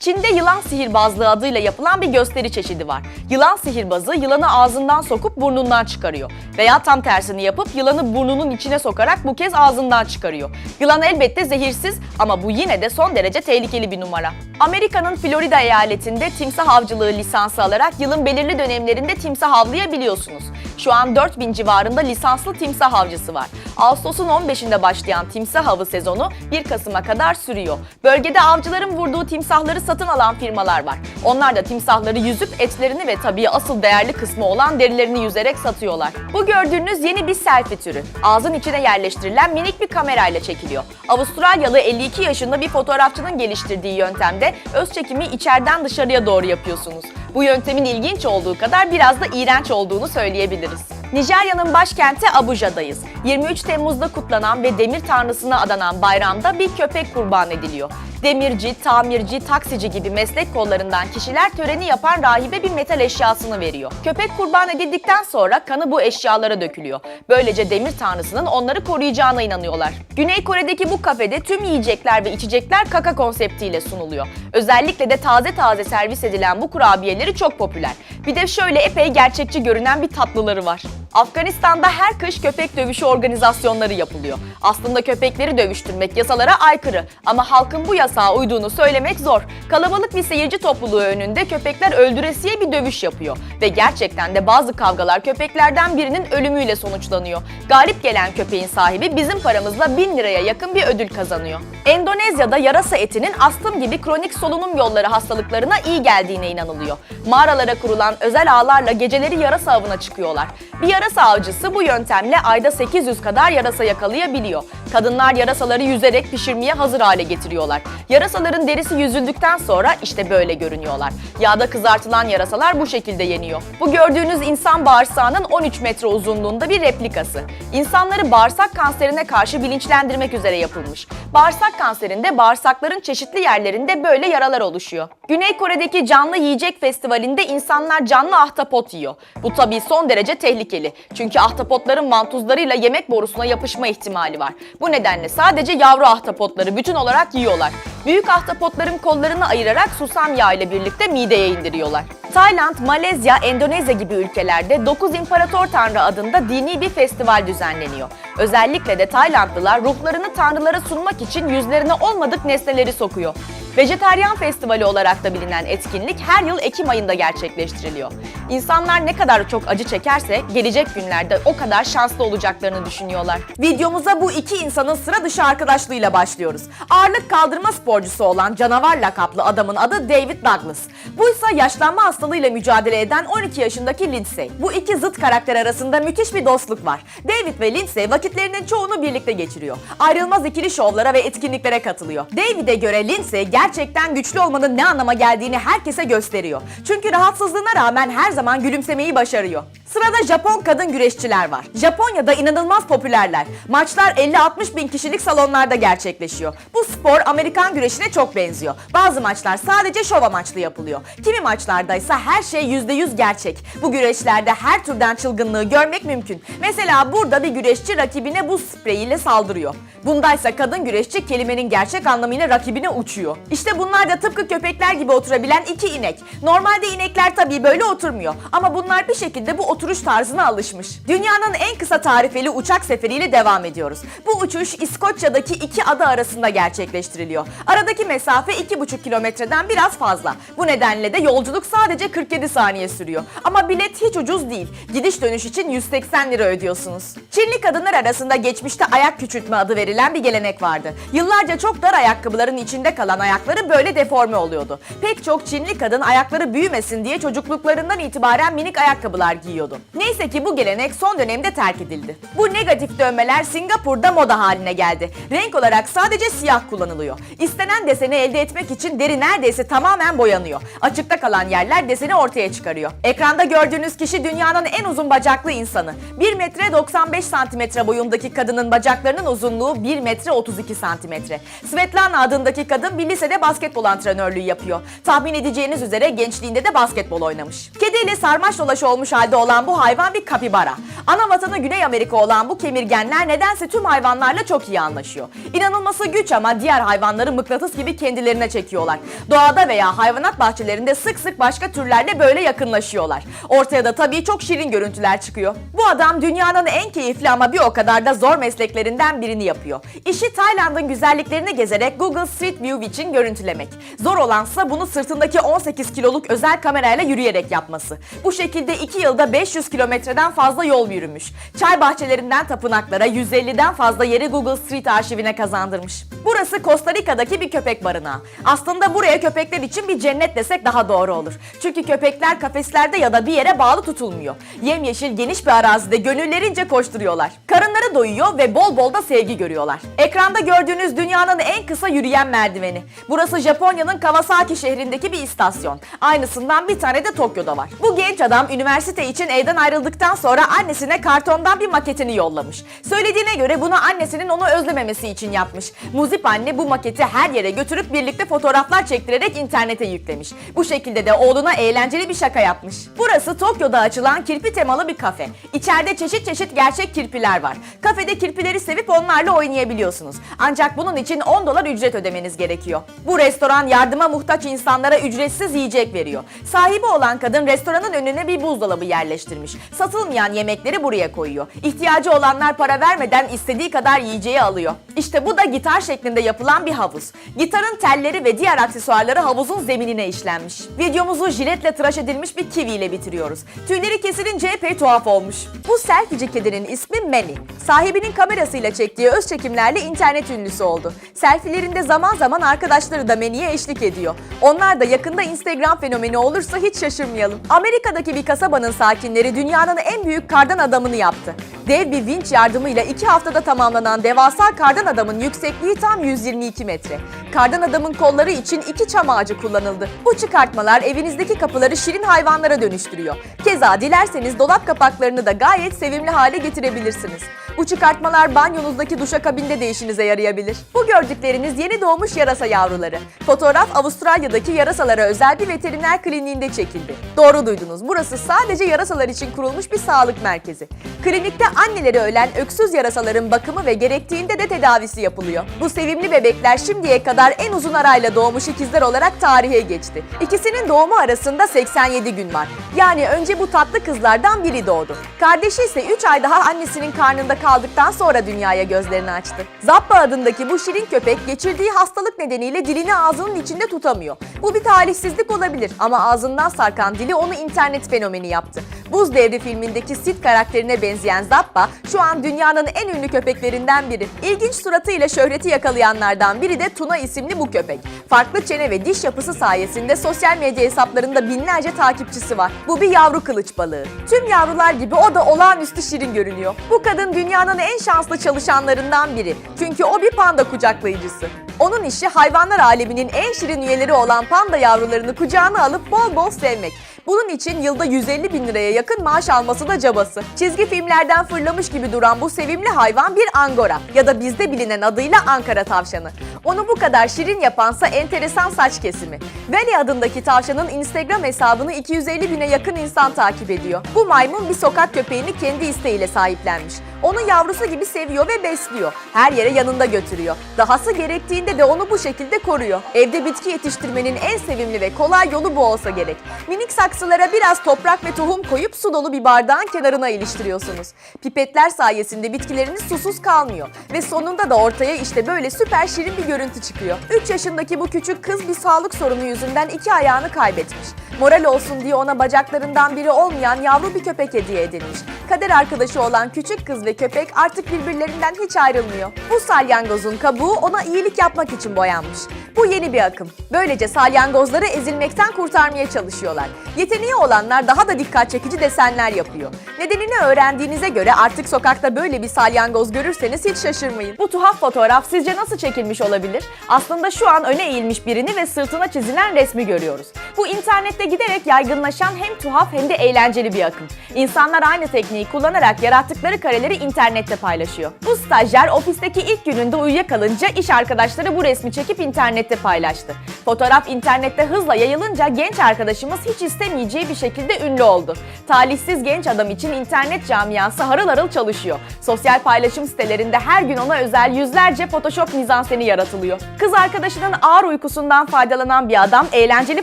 Çin'de yılan sihirbazlığı adıyla yapılan bir gösteri çeşidi var. Yılan sihirbazı yılanı ağzından sokup burnundan çıkarıyor. Veya tam tersini yapıp yılanı burnunun içine sokarak bu kez ağzından çıkarıyor. Yılan elbette zehirsiz ama bu yine de son derece tehlikeli bir numara. Amerika'nın Florida eyaletinde timsah avcılığı lisansı alarak yılın belirli dönemlerinde timsah avlayabiliyorsunuz. Şu an 4000 civarında lisanslı timsah avcısı var. Ağustos'un 15'inde başlayan timsah avı sezonu 1 Kasım'a kadar sürüyor. Bölgede avcıların vurduğu timsahları satın alan firmalar var. Onlar da timsahları yüzüp etlerini ve tabii asıl değerli kısmı olan derilerini yüzerek satıyorlar. Bu gördüğünüz yeni bir selfie türü. Ağzın içine yerleştirilen minik bir kamerayla çekiliyor. Avustralyalı 52 yaşında bir fotoğrafçının geliştirdiği yöntemde öz çekimi içeriden dışarıya doğru yapıyorsunuz. Bu yöntemin ilginç olduğu kadar biraz da iğrenç olduğunu söyleyebiliriz. Nijerya'nın başkenti Abuja'dayız. 23 Temmuz'da kutlanan ve demir tanrısına adanan bayramda bir köpek kurban ediliyor. Demirci, tamirci, taksici gibi meslek kollarından kişiler töreni yapan rahibe bir metal eşyasını veriyor. Köpek kurban edildikten sonra kanı bu eşyalara dökülüyor. Böylece demir tanrısının onları koruyacağına inanıyorlar. Güney Kore'deki bu kafede tüm yiyecekler ve içecekler kaka konseptiyle sunuluyor. Özellikle de taze taze servis edilen bu kurabiyeleri çok popüler. Bir de şöyle epey gerçekçi görünen bir tatlıları var. Afganistan'da her kış köpek dövüşü organizasyonları yapılıyor. Aslında köpekleri dövüştürmek yasalara aykırı ama halkın bu yasağa uyduğunu söylemek zor. Kalabalık bir seyirci topluluğu önünde köpekler öldüresiye bir dövüş yapıyor ve gerçekten de bazı kavgalar köpeklerden birinin ölümüyle sonuçlanıyor. Galip gelen köpeğin sahibi bizim paramızla 1000 liraya yakın bir ödül kazanıyor. Endonezya'da yarasa etinin astım gibi kronik solunum yolları hastalıklarına iyi geldiğine inanılıyor. Mağaralara kurulan özel ağlarla geceleri yarasa avına çıkıyorlar. Bir yarasa avcısı bu yöntemle ayda 800 kadar yarasa yakalayabiliyor. Kadınlar yarasaları yüzerek pişirmeye hazır hale getiriyorlar. Yarasaların derisi yüzüldükten sonra işte böyle görünüyorlar. Yağda kızartılan yarasalar bu şekilde yeniyor. Bu gördüğünüz insan bağırsağının 13 metre uzunluğunda bir replikası. İnsanları bağırsak kanserine karşı bilinçlendirmek üzere yapılmış. Bağırsak kanserinde bağırsakların çeşitli yerlerinde böyle yaralar oluşuyor. Güney Kore'deki canlı yiyecek festivalinde insanlar canlı ahtapot yiyor. Bu tabii son derece tehlikeli. Çünkü ahtapotların vantuzlarıyla yemek borusuna yapışma ihtimali var. Bu nedenle sadece yavru ahtapotları bütün olarak yiyorlar. Büyük ahtapotların kollarını ayırarak susam yağı ile birlikte mideye indiriyorlar. Tayland, Malezya, Endonezya gibi ülkelerde 9 İmparator Tanrı adında dini bir festival düzenleniyor. Özellikle de Taylandlılar ruhlarını tanrılara sunmak için yüzlerine olmadık nesneleri sokuyor. Vejeteryan Festivali olarak da bilinen etkinlik her yıl Ekim ayında gerçekleştiriliyor. İnsanlar ne kadar çok acı çekerse gelecek günlerde o kadar şanslı olacaklarını düşünüyorlar. Videomuza bu iki insanın sıra dışı arkadaşlığıyla başlıyoruz. Ağırlık kaldırma sporcusu olan canavar lakaplı adamın adı David Douglas. Bu ise yaşlanma hastalığıyla mücadele eden 12 yaşındaki Lindsay. Bu iki zıt karakter arasında müthiş bir dostluk var. David ve Lindsay vakitlerinin çoğunu birlikte geçiriyor. Ayrılmaz ikili şovlara ve etkinliklere katılıyor. David'e göre Lindsay gerçekten güçlü olmanın ne anlama geldiğini herkese gösteriyor. Çünkü rahatsızlığına rağmen her zaman gülümsemeyi başarıyor. Sırada Japon kadın güreşçiler var. Japonya'da inanılmaz popülerler. Maçlar 50-60 bin kişilik salonlarda gerçekleşiyor. Bu spor Amerikan güreşine çok benziyor. Bazı maçlar sadece şov amaçlı yapılıyor. Kimi maçlarda ise her şey %100 gerçek. Bu güreşlerde her türden çılgınlığı görmek mümkün. Mesela burada bir güreşçi rakibine buz spreyiyle saldırıyor. Bundaysa kadın güreşçi kelimenin gerçek anlamıyla rakibine uçuyor. İşte bunlar da tıpkı köpekler gibi oturabilen iki inek. Normalde inekler tabii böyle oturmuyor. Ama bunlar bir şekilde bu oturuş tarzına alışmış. Dünyanın en kısa tarifeli uçak seferiyle devam ediyoruz. Bu uçuş İskoçya'daki iki ada arasında gerçekleştiriliyor. Aradaki mesafe 2,5 kilometreden biraz fazla. Bu nedenle de yolculuk sadece 47 saniye sürüyor. Ama bilet hiç ucuz değil. Gidiş dönüş için 180 lira ödüyorsunuz. Çinli kadınlar arasında geçmişte ayak küçültme adı verilen bir gelenek vardı. Yıllarca çok dar ayakkabıların içinde kalan ayakları böyle deforme oluyordu. Pek çok Çinli kadın ayakları büyümesin diye çocukluklarından itibaren minik ayakkabılar giyiyordu. Neyse ki bu gelenek son dönemde terk edildi. Bu negatif dövmeler Singapur'da moda haline geldi. Renk olarak sadece siyah kullanılıyor. İstenen deseni elde etmek için deri neredeyse tamamen boyanıyor. Açıkta kalan yerler deseni ortaya çıkarıyor. Ekranda gördüğünüz kişi dünyanın en uzun bacaklı insanı. 1 metre 95 santimetre boyundaki kadının bacaklarının uzunluğu 1 metre 32 santimetre. Svetlana adındaki kadın bir lisede basketbol antrenörlüğü yapıyor. Tahmin edeceğiniz üzere gençliğinde de basketbol oynamış. Kediyle sarmaş dolaş olmuş halde olan olan bu hayvan bir kapibara. Ana vatanı Güney Amerika olan bu kemirgenler nedense tüm hayvanlarla çok iyi anlaşıyor. İnanılması güç ama diğer hayvanları mıknatıs gibi kendilerine çekiyorlar. Doğada veya hayvanat bahçelerinde sık sık başka türlerle böyle yakınlaşıyorlar. Ortaya da tabii çok şirin görüntüler çıkıyor. Bu adam dünyanın en keyifli ama bir o kadar da zor mesleklerinden birini yapıyor. İşi Tayland'ın güzelliklerini gezerek Google Street View için görüntülemek. Zor olansa bunu sırtındaki 18 kiloluk özel kamerayla yürüyerek yapması. Bu şekilde 2 yılda 500 kilometreden fazla yol yürümüş. Çay bahçelerinden tapınaklara 150'den fazla yeri Google Street arşivine kazandırmış. Burası Costa Rica'daki bir köpek barınağı. Aslında buraya köpekler için bir cennet desek daha doğru olur. Çünkü köpekler kafeslerde ya da bir yere bağlı tutulmuyor. Yemyeşil geniş bir arazide gönüllerince koşturuyorlar. Karınları doyuyor ve bol bol da sevgi görüyorlar. Ekranda gördüğünüz dünyanın en kısa yürüyen merdiveni. Burası Japonya'nın Kawasaki şehrindeki bir istasyon. Aynısından bir tane de Tokyo'da var. Bu genç adam üniversite için evden ayrıldıktan sonra annesine kartondan bir maketini yollamış. Söylediğine göre bunu annesinin onu özlememesi için yapmış. Muzip anne bu maketi her yere götürüp birlikte fotoğraflar çektirerek internete yüklemiş. Bu şekilde de oğluna eğlenceli bir şaka yapmış. Burası Tokyo'da açılan kirpi temalı bir kafe. İçeride çeşit çeşit gerçek kirpiler var. Kafede kirpileri sevip onlarla oynayabiliyorsunuz. Ancak bunun için 10 dolar ücret ödemeniz gerekiyor. Bu restoran yardıma muhtaç insanlara ücretsiz yiyecek veriyor. Sahibi olan kadın restoranın önüne bir buzdolabı yerleştirmiş. Satılmayan yemekleri buraya koyuyor. İhtiyacı olanlar para vermeden istediği kadar yiyeceği alıyor. İşte bu da gitar şeklinde yapılan bir havuz. Gitarın telleri ve diğer aksesuarları havuzun zeminine işlenmiş. Videomuzu jiletle tıraş edilmiş bir kiwi ile bitiriyoruz. Tüyleri kesilince epey tuhaf olmuş. Bu selfieci kedinin ismi Manny. Sahibinin kamerasıyla çektiği öz çekimlerle internet ünlüsü oldu. Selfielerinde zaman zaman arkadaşları da Manny'e eşlik ediyor. Onlar da yakında Instagram fenomeni olursa hiç şaşırmayalım. Amerika'daki bir kasabanın sakinleri dünyanın en büyük kardan adamını yaptı. Dev bir vinç yardımıyla iki haftada tamamlanan devasa kardan adamın yüksekliği tam 122 metre. Kardan adamın kolları için iki çam ağacı kullanıldı. Bu çıkartmalar evinizdeki kapıları şirin hayvanlara dönüştürüyor. Keza dilerseniz dolap kapaklarını da gayet sevimli hale getirebilirsiniz. Bu çıkartmalar banyonuzdaki duşakabinde de işinize yarayabilir. Bu gördükleriniz yeni doğmuş yarasa yavruları. Fotoğraf Avustralya'daki yarasalara özel bir veteriner kliniğinde çekildi. Doğru duydunuz. Burası sadece yarasalar için kurulmuş bir sağlık merkezi. Klinikte anneleri ölen öksüz yarasaların bakımı ve gerektiğinde de tedavisi yapılıyor. Bu sevimli bebekler şimdiye kadar en uzun arayla doğmuş ikizler olarak tarihe geçti. İkisinin doğumu arasında 87 gün var. Yani önce bu tatlı kızlardan biri doğdu. Kardeşi ise 3 ay daha annesinin karnında kaldıktan sonra dünyaya gözlerini açtı. Zappa adındaki bu şirin köpek geçirdiği hastalık nedeniyle dilini ağzının içinde tutamıyor. Bu bir talihsizlik olabilir ama ağzından sarkan dili onu internet fenomeni yaptı. Buz Devri filmindeki Sid karakterine benzeyen Zappa şu an dünyanın en ünlü köpeklerinden biri. İlginç suratıyla şöhreti yakalayanlardan biri de Tuna isimli bu köpek. Farklı çene ve diş yapısı sayesinde sosyal medya hesaplarında binlerce takipçisi var. Bu bir yavru kılıç balığı. Tüm yavrular gibi o da olağanüstü şirin görünüyor. Bu kadın dünyanın en şanslı çalışanlarından biri. Çünkü o bir panda kucaklayıcısı. Onun işi hayvanlar aleminin en şirin üyeleri olan panda yavrularını kucağına alıp bol bol sevmek. Bunun için yılda 150 bin liraya yakın maaş alması da cabası. Çizgi filmlerden fırlamış gibi duran bu sevimli hayvan bir angora ya da bizde bilinen adıyla Ankara tavşanı. Onu bu kadar şirin yapansa enteresan saç kesimi. Veli adındaki tavşanın Instagram hesabını 250 bine yakın insan takip ediyor. Bu maymun bir sokak köpeğini kendi isteğiyle sahiplenmiş. Onu yavrusu gibi seviyor ve besliyor. Her yere yanında götürüyor. Dahası gerektiğinde de onu bu şekilde koruyor. Evde bitki yetiştirmenin en sevimli ve kolay yolu bu olsa gerek. Minik saksılara biraz toprak ve tohum koyup su dolu bir bardağın kenarına iliştiriyorsunuz. Pipetler sayesinde bitkileriniz susuz kalmıyor. Ve sonunda da ortaya işte böyle süper şirin bir görüntü çıkıyor. 3 yaşındaki bu küçük kız bir sağlık sorunu yüzünden iki ayağını kaybetmiş. Moral olsun diye ona bacaklarından biri olmayan yavru bir köpek hediye edilmiş. Kader arkadaşı olan küçük kız ve köpek artık birbirlerinden hiç ayrılmıyor. Bu salyangozun kabuğu ona iyilik yapmak için boyanmış. Bu yeni bir akım. Böylece salyangozları ezilmekten kurtarmaya çalışıyorlar. Yeteneği olanlar daha da dikkat çekici desenler yapıyor. Nedenini öğrendiğinize göre artık sokakta böyle bir salyangoz görürseniz hiç şaşırmayın. Bu tuhaf fotoğraf sizce nasıl çekilmiş olabilir? Aslında şu an öne eğilmiş birini ve sırtına çizilen resmi görüyoruz. Bu internette giderek yaygınlaşan hem tuhaf hem de eğlenceli bir akım. İnsanlar aynı tekniği kullanarak yarattıkları kareleri internette paylaşıyor. Bu stajyer ofisteki ilk gününde uyuyakalınca iş arkadaşları bu resmi çekip internette paylaştı. Fotoğraf internette hızla yayılınca genç arkadaşımız hiç istemeyeceği bir şekilde ünlü oldu. Talihsiz genç adam için internet camiası harıl harıl çalışıyor. Sosyal paylaşım sitelerinde her gün ona özel yüzlerce Photoshop mizanseni yaratılıyor. Kız arkadaşının ağır uykusundan faydalanan bir adam eğlenceli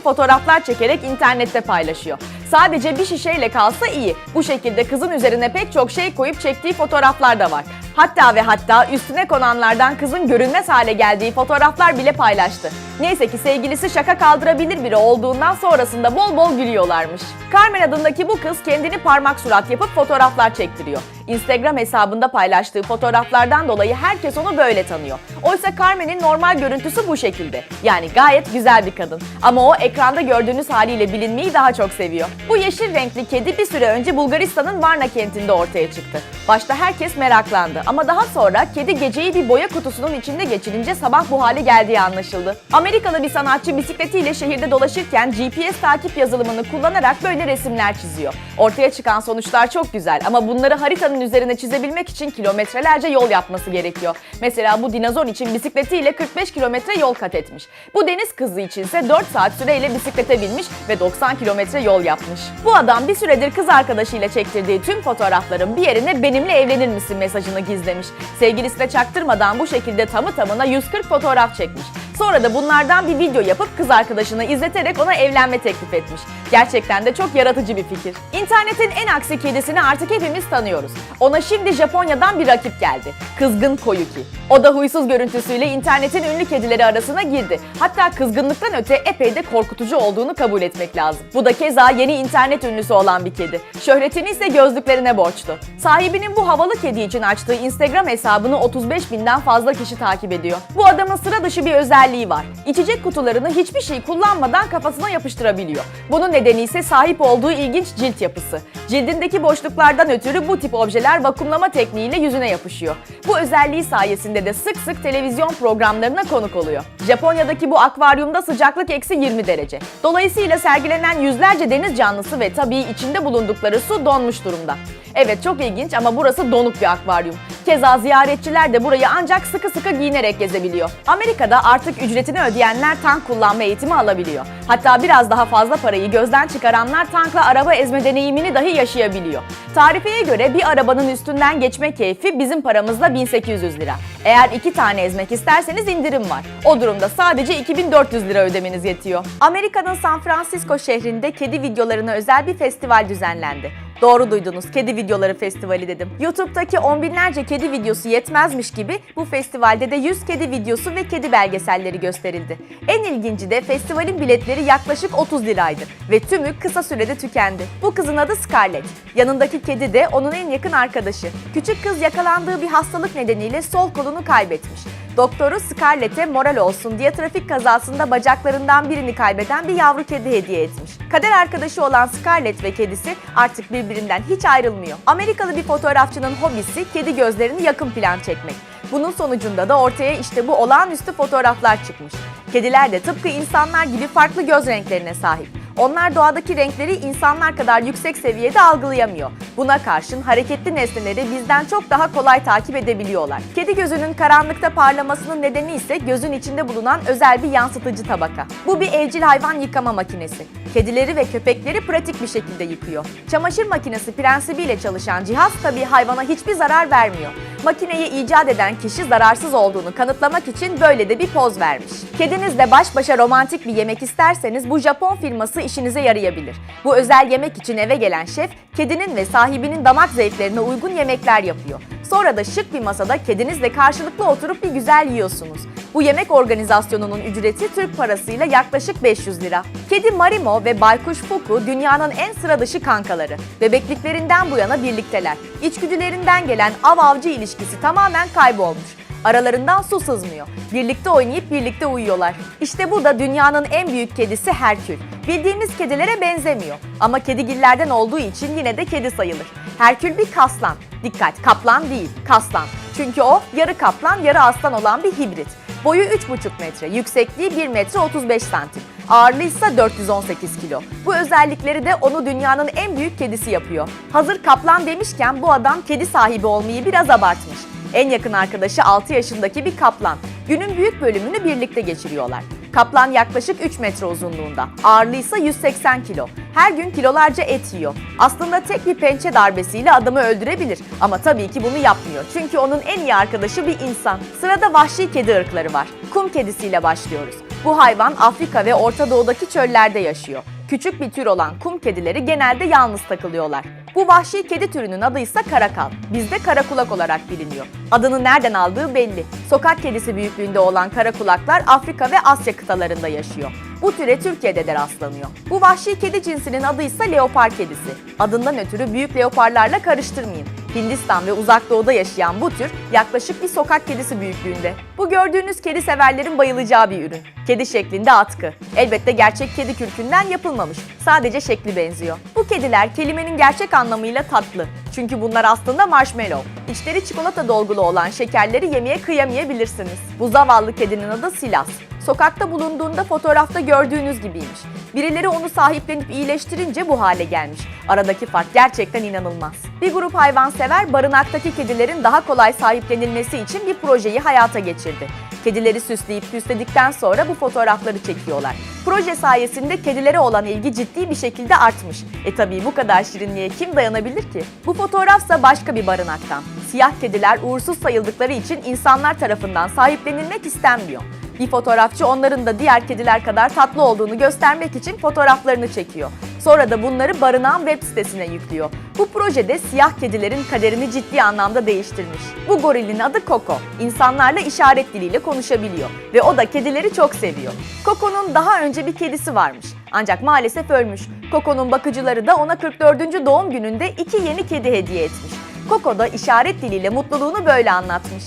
fotoğraflar çekerek internette paylaşıyor. Sadece bir şişeyle kalsa iyi. Bu şekilde kızın üzerine pek çok şey koyup çektiği fotoğraflar da var. Hatta ve hatta üstüne konanlardan kızın görünmez hale geldiği fotoğraflar bile paylaştı. Neyse ki sevgilisi şaka kaldırabilir biri olduğundan sonrasında bol bol gülüyorlarmış. Carmen adındaki bu kız kendini parmak surat yapıp fotoğraflar çektiriyor. Instagram hesabında paylaştığı fotoğraflardan dolayı herkes onu böyle tanıyor. Oysa Carmen'in normal görüntüsü bu şekilde. Yani gayet güzel bir kadın. Ama o ekranda gördüğünüz haliyle bilinmeyi daha çok seviyor. Bu yeşil renkli kedi bir süre önce Bulgaristan'ın Varna kentinde ortaya çıktı. Başta herkes meraklandı ama daha sonra kedi geceyi bir boya kutusunun içinde geçirince sabah bu hale geldiği anlaşıldı. Amerikalı bir sanatçı bisikletiyle şehirde dolaşırken GPS takip yazılımını kullanarak böyle resimler çiziyor. Ortaya çıkan sonuçlar çok güzel ama bunları haritanın üzerine çizebilmek için kilometrelerce yol yapması gerekiyor. Mesela bu dinozor için bisikletiyle 45 kilometre yol kat etmiş. Bu deniz kızı içinse 4 saat süreyle bisiklete binmiş ve 90 kilometre yol yapmış. Bu adam bir süredir kız arkadaşıyla çektirdiği tüm fotoğrafların bir yerine benimle evlenir misin mesajını gizlemiş. Sevgilisine çaktırmadan bu şekilde tamı tamına 140 fotoğraf çekmiş. Sonra da bunlardan bir video yapıp kız arkadaşına izleterek ona evlenme teklif etmiş. Gerçekten de çok yaratıcı bir fikir. İnternetin en aksi kedisini artık hepimiz tanıyoruz. Ona şimdi Japonya'dan bir rakip geldi. Kızgın Koyuki. O da huysuz görüntüsüyle internetin ünlü kedileri arasına girdi. Hatta kızgınlıktan öte epey de korkutucu olduğunu kabul etmek lazım. Bu da keza yeni internet ünlüsü olan bir kedi. Şöhretini ise gözlüklerine borçlu. Sahibinin bu havalı kedi için açtığı Instagram hesabını 35 binden fazla kişi takip ediyor. Bu adamın sıra dışı bir özelliği var. İçecek kutularını hiçbir şey kullanmadan kafasına yapıştırabiliyor. Bunun nedeni ise sahip olduğu ilginç cilt yapısı. Cildindeki boşluklardan ötürü bu tip objeler vakumlama tekniğiyle yüzüne yapışıyor. Bu özelliği sayesinde de sık sık televizyon programlarına konuk oluyor. Japonya'daki bu akvaryumda sıcaklık eksi 20 derece. Dolayısıyla sergilenen yüzlerce deniz canlısı ve tabii içinde bulundukları su donmuş durumda. Evet çok ilginç ama burası donuk bir akvaryum. Keza ziyaretçiler de burayı ancak sıkı sıkı giyinerek gezebiliyor. Amerika'da artık ücretini ödeyenler tank kullanma eğitimi alabiliyor. Hatta biraz daha fazla parayı gözden çıkaranlar tankla araba ezme deneyimini dahi yaşayabiliyor. Tarifeye göre bir arabanın üstünden geçme keyfi bizim paramızla 1800 lira. Eğer iki tane ezmek isterseniz indirim var. O durumda sadece 2400 lira ödemeniz yetiyor. Amerika'nın San Francisco şehrinde kedi videolarına özel bir festival düzenlendi. Doğru duydunuz, Kedi Videoları Festivali dedim. YouTube'daki on binlerce kedi videosu yetmezmiş gibi bu festivalde de 100 kedi videosu ve kedi belgeselleri gösterildi. En ilginci de festivalin biletleri yaklaşık 30 liraydı ve tümü kısa sürede tükendi. Bu kızın adı Scarlett. Yanındaki kedi de onun en yakın arkadaşı. Küçük kız yakalandığı bir hastalık nedeniyle sol kolunu kaybetmiş. Doktoru Scarlett'e moral olsun diye trafik kazasında bacaklarından birini kaybeden bir yavru kedi hediye etmiş. Kader arkadaşı olan Scarlett ve kedisi artık birbirinden hiç ayrılmıyor. Amerikalı bir fotoğrafçının hobisi kedi gözlerini yakın plan çekmek. Bunun sonucunda da ortaya işte bu olağanüstü fotoğraflar çıkmış. Kediler de tıpkı insanlar gibi farklı göz renklerine sahip. Onlar doğadaki renkleri insanlar kadar yüksek seviyede algılayamıyor. Buna karşın hareketli nesneleri bizden çok daha kolay takip edebiliyorlar. Kedi gözünün karanlıkta parlamasının nedeni ise gözün içinde bulunan özel bir yansıtıcı tabaka. Bu bir evcil hayvan yıkama makinesi. Kedileri ve köpekleri pratik bir şekilde yıkıyor. Çamaşır makinesi prensibiyle çalışan cihaz tabii hayvana hiçbir zarar vermiyor. Makineyi icat eden kişi zararsız olduğunu kanıtlamak için böyle de bir poz vermiş. Kedinizle baş başa romantik bir yemek isterseniz bu Japon firması işinize yarayabilir. Bu özel yemek için eve gelen şef, kedinin ve sahibinin damak zevklerine uygun yemekler yapıyor. Sonra da şık bir masada kedinizle karşılıklı oturup bir güzel yiyorsunuz. Bu yemek organizasyonunun ücreti Türk parasıyla yaklaşık 500 lira. Kedi Marimo ve Baykuş Fuku dünyanın en sıra dışı kankaları. Bebekliklerinden bu yana birlikteler. İçgüdülerinden gelen av-avcı ilişkisi tamamen kaybolmuş. Aralarından su sızmıyor. Birlikte oynayıp birlikte uyuyorlar. İşte bu da dünyanın en büyük kedisi Herkül. Bildiğimiz kedilere benzemiyor ama kedigillerden olduğu için yine de kedi sayılır. Herkül bir kaslan. Dikkat kaplan değil, kaslan. Çünkü o yarı kaplan yarı aslan olan bir hibrit. Boyu 3,5 metre, yüksekliği 1 metre 35 santim. Ağırlığı ise 418 kilo. Bu özellikleri de onu dünyanın en büyük kedisi yapıyor. Hazır kaplan demişken bu adam kedi sahibi olmayı biraz abartmış. En yakın arkadaşı 6 yaşındaki bir kaplan. Günün büyük bölümünü birlikte geçiriyorlar. Kaplan yaklaşık 3 metre uzunluğunda. Ağırlığı ise 180 kilo. Her gün kilolarca et yiyor. Aslında tek bir pençe darbesiyle adamı öldürebilir. Ama tabii ki bunu yapmıyor. Çünkü onun en iyi arkadaşı bir insan. Sırada vahşi kedi ırkları var. Kum kedisiyle başlıyoruz. Bu hayvan Afrika ve Orta Doğu'daki çöllerde yaşıyor. Küçük bir tür olan kum kedileri genelde yalnız takılıyorlar. Bu vahşi kedi türünün adı ise karakal. Bizde karakulak olarak biliniyor. Adını nereden aldığı belli. Sokak kedisi büyüklüğünde olan karakulaklar Afrika ve Asya kıtalarında yaşıyor. Bu türe Türkiye'de de rastlanıyor. Bu vahşi kedi cinsinin adı ise leopar kedisi. Adından ötürü büyük leoparlarla karıştırmayın. Hindistan ve uzak doğuda yaşayan bu tür yaklaşık bir sokak kedisi büyüklüğünde. Bu gördüğünüz kedi severlerin bayılacağı bir ürün. Kedi şeklinde atkı. Elbette gerçek kedi kürkünden yapılmamış. Sadece şekli benziyor. Bu kediler kelimenin gerçek anlamıyla tatlı. Çünkü bunlar aslında marshmallow. İçleri çikolata dolgulu olan şekerleri yemeye kıyamayabilirsiniz. Bu zavallı kedinin adı Silas. Sokakta bulunduğunda fotoğrafta gördüğünüz gibiymiş. Birileri onu sahiplenip iyileştirince bu hale gelmiş. Aradaki fark gerçekten inanılmaz. Bir grup hayvansever barınaktaki kedilerin daha kolay sahiplenilmesi için bir projeyi hayata geçirdi. Kedileri süsleyip püsledikten sonra bu fotoğrafları çekiyorlar. Proje sayesinde kedilere olan ilgi ciddi bir şekilde artmış. E tabii bu kadar şirinliğe kim dayanabilir ki? Bu fotoğrafsa başka bir barınaktan. Siyah kediler uğursuz sayıldıkları için insanlar tarafından sahiplenilmek istenmiyor. Bir fotoğrafçı onların da diğer kediler kadar tatlı olduğunu göstermek için fotoğraflarını çekiyor. Sonra da bunları barınağın web sitesine yüklüyor. Bu projede siyah kedilerin kaderini ciddi anlamda değiştirmiş. Bu gorilin adı Coco. İnsanlarla işaret diliyle konuşabiliyor ve o da kedileri çok seviyor. Coco'nun daha önce bir kedisi varmış. Ancak maalesef ölmüş. Coco'nun bakıcıları da ona 44. doğum gününde iki yeni kedi hediye etmiş. Coco da işaret diliyle mutluluğunu böyle anlatmış.